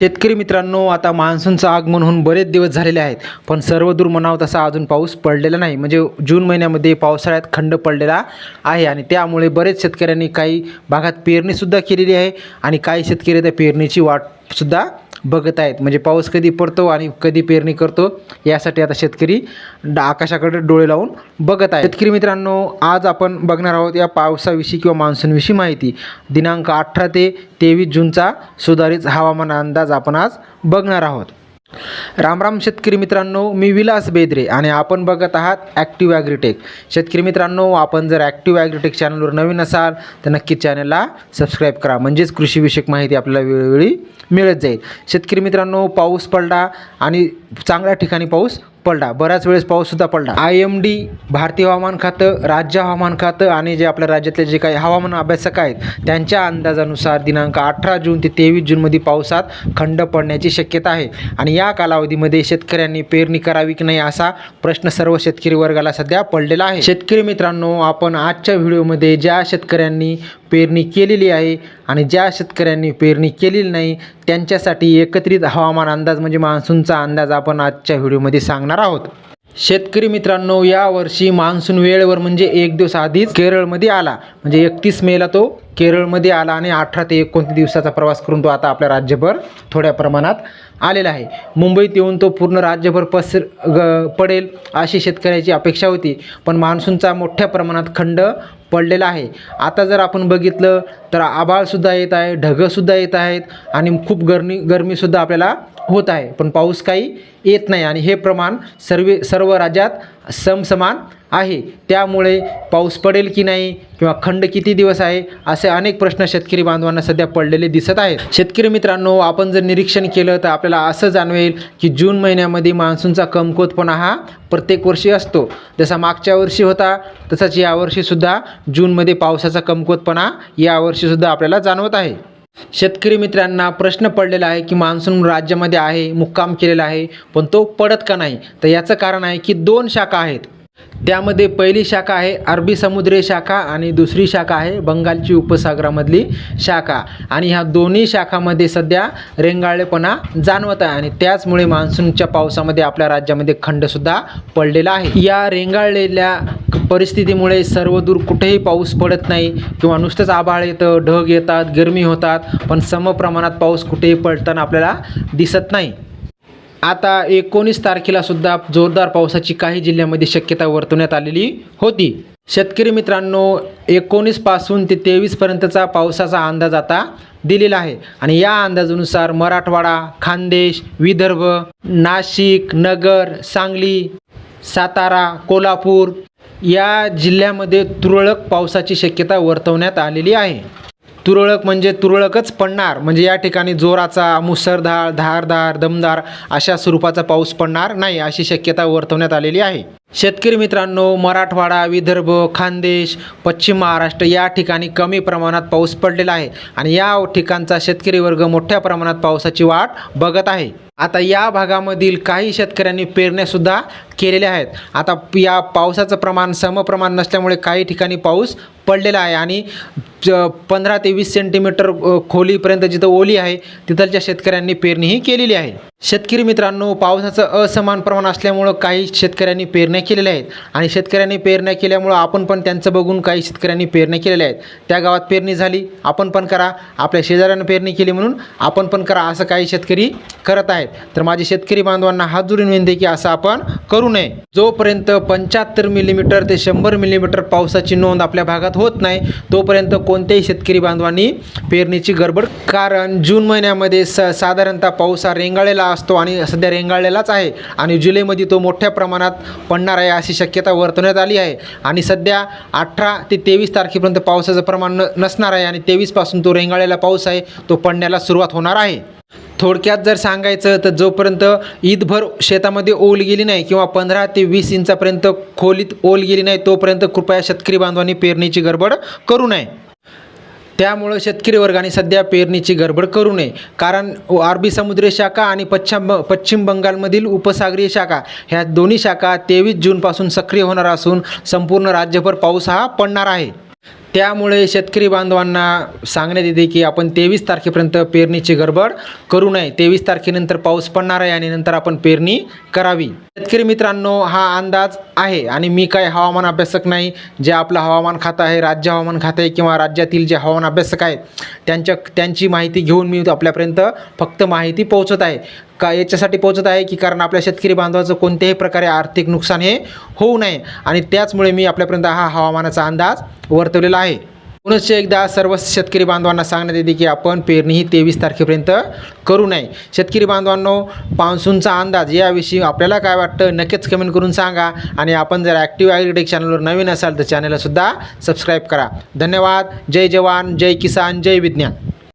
शेतकरी मित्रांनो आता मान्सूनचं आगमन होऊन बरेच दिवस झालेले आहेत पण सर्वदूर म्हणावं तसा अजून पाऊस पडलेला नाही. म्हणजे जून महिन्यामध्ये पावसाळ्यात खंड पडलेला आहे आणि त्यामुळे बरेच शेतकऱ्यांनी काही भागात पेरणीसुद्धा केलेली आहे आणि काही शेतकरी त्या पेरणीची वाटसुद्धा बघत आहेत म्हणजे पाऊस कधी पडतो आणि कधी पेरणी करतो यासाठी आता शेतकरी ड- आकाशाकडे डोळे लावून बघत आहे शेतकरी मित्रांनो आज आपण बघणार आहोत या पावसाविषयी किंवा मान्सूनविषयी माहिती. दिनांक अठरा ते तेवीस जूनचा सुधारित हवामान अंदाज आपण आज बघणार आहोत. रामराम शेतकरी मित्रांनो मी विलास बेद्रे आणि आपण बघत आहात ॲक्टिव्ह ॲग्रीटेक शेतकरी मित्रांनो आपण जर ॲक्टिव्ह ॲग्रीटेक चॅनलवर नवीन असाल तर नक्कीच चॅनलला सबस्क्राईब करा. म्हणजेच कृषीविषयक माहिती आपल्याला वेळोवेळी मिळत जाईल. शेतकरी मित्रांनो पाऊस पडला आणि चांगल्या ठिकाणी पाऊस पडला बऱ्याच वेळेस पाऊससुद्धा पडला. आय एम डी भारतीय हवामान खातं राज्य हवामान खातं आणि जे आपल्या राज्यातले जे काही हवामान अभ्यासक आहेत त्यांच्या अंदाजानुसार दिनांक अठरा जून ते तेवीस जूनमध्ये पावसात खंड पडण्याची शक्यता आहे. आणि या कालावधीमध्ये शेतकऱ्यांनी पेरणी करावी की नाही असा प्रश्न सर्व शेतकरी वर्गाला सध्या पडलेला आहे. शेतकरी मित्रांनो आपण आजच्या व्हिडिओमध्ये ज्या शेतकऱ्यांनी पेरणी केलेली आहे आणि ज्या शेतकऱ्यांनी पेरणी केलेली नाही त्यांच्यासाठी एकत्रित हवामान अंदाज म्हणजे मान्सूनचा अंदाज आपण आजच्या व्हिडिओमध्ये सांगणार आहोत. शेतकरी मित्रांनो यावर्षी मान्सून वेळेवर म्हणजे एक दिवस आधीच केरळमध्ये आला. म्हणजे एकतीस मेला तो केरळमध्ये आला आणि अठरा ते एकोणतीस दिवसाचा प्रवास करून तो आता आपल्या राज्यभर थोड्या प्रमाणात आलेला आहे. मुंबईत येऊन तो पूर्ण राज्यभर पसर ग पडेल अशी शेतकऱ्याची अपेक्षा होती. पण मान्सूनचा मोठ्या प्रमाणात खंड पडलेला आहे. आता जर आपण बघितलं तर आभाळसुद्धा येत आहे ढगंसुद्धा येत आहेत आणि खूप गरमी गरमीसुद्धा आपल्याला होत आहे. पण पाऊस काही येत नाही आणि हे प्रमाण सर्व सर्व राज्यात समसमान आहे. त्यामुळे पाऊस पडेल की नाही किंवा खंड किती दिवस आहे असे अनेक प्रश्न शेतकरी बांधवांना सध्या पडलेले दिसत आहेत. शेतकरी मित्रांनो आपण जर निरीक्षण केलं तर आपल्याला असं जाणवेल की जून महिन्यामध्ये मान्सूनचा कमकुवतपणा हा प्रत्येक वर्षी असतो. जसा मागच्या वर्षी होता तसाच यावर्षीसुद्धा जूनमध्ये पावसाचा कमकुवतपणा यावर्षीसुद्धा आपल्याला जाणवत आहे. शेतकरी मित्रांना प्रश्न पडलेला आहे की मान्सून राज्यामध्ये आहे मुक्काम केलेला आहे पण तो पडत का नाही? तर याचं कारण आहे की दोन शाखा आहेत. त्यामध्ये पहिली शाखा आहे अरबी समुद्री शाखा आणि दुसरी शाखा आहे बंगालची उपसागरामधली शाखा. आणि ह्या दोन्ही शाखामध्ये सध्या रेंगाळलेपणा जाणवत आहे आणि त्याचमुळे मान्सूनच्या पावसामध्ये आपल्या राज्यामध्ये खंडसुद्धा पडलेला आहे. या रेंगाळलेल्या परिस्थितीमुळे सर्वदूर कुठेही पाऊस पडत नाही किंवा नुसतंच आभाळ येतं ढग येतात गरमी होतात पण समप्रमाणात पाऊस कुठेही पडताना आपल्याला दिसत नाही. आता एकोणीस तारखेला सुद्धा जोरदार पावसाची काही जिल्ह्यामध्ये शक्यता वर्तवण्यात आलेली होती. शेतकरी मित्रांनो एकोणीसपासून ते तेवीसपर्यंतचा पावसाचा अंदाज आता दिलेला आहे. आणि या अंदाजानुसार मराठवाडा खानदेश विदर्भ नाशिक नगर सांगली सातारा कोल्हापूर या जिल्ह्यामध्ये तुरळक पावसाची शक्यता वर्तवण्यात आलेली आहे. तुरळक म्हणजे तुरळकच पडणार. म्हणजे या ठिकाणी जोराचा मुसळधार धारदार दमदार अशा स्वरूपाचा पाऊस पडणार नाही अशी शक्यता वर्तवण्यात आलेली आहे. शेतकरी मित्रांनो मराठवाडा विदर्भ खानदेश पश्चिम महाराष्ट्र या ठिकाणी कमी प्रमाणात पाऊस पडलेला आहे आणि या ठिकाणचा शेतकरी वर्ग मोठ्या प्रमाणात पावसाची वाट बघत आहे. आता या भागामधील काही शेतकऱ्यांनी पेरण्यासुद्धा केलेल्या आहेत. आता या पावसाचं प्रमाण समप्रमाण नसल्यामुळे काही ठिकाणी पाऊस पडलेला आहे आणि पंधरा ते वीस सेंटीमीटर खोलीपर्यंत जिथं ओली आहे तिथलच्या शेतकऱ्यांनी पेरणीही केलेली आहे. शेतकरी मित्रांनो पावसाचं असमान प्रमाण असल्यामुळं काही शेतकऱ्यांनी पेरण्या केलेल्या आहेत. आणि शेतकऱ्यांनी पेरण्या केल्यामुळं आपण पण त्यांचं बघून काही शेतकऱ्यांनी पेरण्या केलेल्या आहेत. त्या गावात पेरणी झाली आपण पण करा. आपल्या शेजाऱ्यानं पेरणी केली म्हणून आपण पण करा असं काही शेतकरी करत आहेत. तर माझे शेतकरी बांधवांना हात जोडून विनंती की असं आपण करू नये. जोपर्यंत पंच्याहत्तर मिलीमीटर ते शंभर मिलीमीटर पावसाची नोंद आपल्या भागात होत नाही तोपर्यंत कोणत्याही शेतकरी बांधवांनी पेरणीची गडबड कारण जून महिन्यामध्ये स साधारणतः पाऊस हा रेंगाळलेला असतो आणि सध्या रेंगाळलेलाच आहे आणि जुलैमध्ये तो मोठ्या प्रमाणात पडणार आहे अशी शक्यता वर्तवण्यात आली आहे. आणि सध्या अठरा ते तेवीस तारखेपर्यंत पावसाचं प्रमाण न नसणार आहे आणि तेवीसपासून तो रेंगाळलेला पाऊस आहे तो पडण्याला सुरुवात होणार आहे. थोडक्यात जर सांगायचं तर जोपर्यंत ईदभर शेतामध्ये ओल गेली नाही किंवा पंधरा ते वीस इंचापर्यंत खोलीत ओल गेली नाही तोपर्यंत कृपया शेतकरी बांधवांनी पेरणीची गडबड करू नये. त्यामुळं शेतकरी वर्गाने सध्या पेरणीची गडबड करू नये. कारण अरबी समुद्री शाखा आणि पश्चिम पश्चिम बंगालमधील उपसागरीय शाखा ह्या दोन्ही शाखा तेवीस जूनपासून सक्रिय होणार असून संपूर्ण राज्यभर पाऊस हा पडणार आहे. त्यामुळे शेतकरी बांधवांना सांगण्यात येते की आपण तेवीस तारखेपर्यंत पेरणीची गडबड करू नये. तेवीस तारखेनंतर पाऊस पडणार आहे आणि नंतर आपण पेरणी करावी. शेतकरी मित्रांनो हा अंदाज आहे. आणि मी काय हवामान अभ्यासक नाही जे आपलं हवामान खातं आहे राज्य हवामान खातं आहे किंवा राज्यातील जे हवामान अभ्यासक आहेत त्यांच्या त्यांची माहिती घेऊन मी आपल्यापर्यंत फक्त माहिती पोहोचत आहे. का याच्यासाठी पोहोचत आहे की कारण आपल्या शेतकरी बांधवाचं कोणत्याही प्रकारे आर्थिक नुकसान हे होऊ नये. आणि त्याचमुळे मी आपल्यापर्यंत हा हवामानाचा अंदाज वर्तवलेला आहे. पुनश्च एकदा सर्व शेतकरी बांधवांना सांगण्यात येते की आपण पेरणी ही तेवीस तारखेपर्यंत करू नये. शेतकरी बांधवांनो पावसूनचा अंदाज याविषयी आपल्याला काय वाटतं नक्कीच कमेंट करून सांगा आणि आपण जर ॲक्टिव्ह ॲग्रिटेक चॅनलवर नवीन असाल तर चॅनलला सुद्धा सबस्क्राईब करा. धन्यवाद. जय जवान जय किसान जय विज्ञान.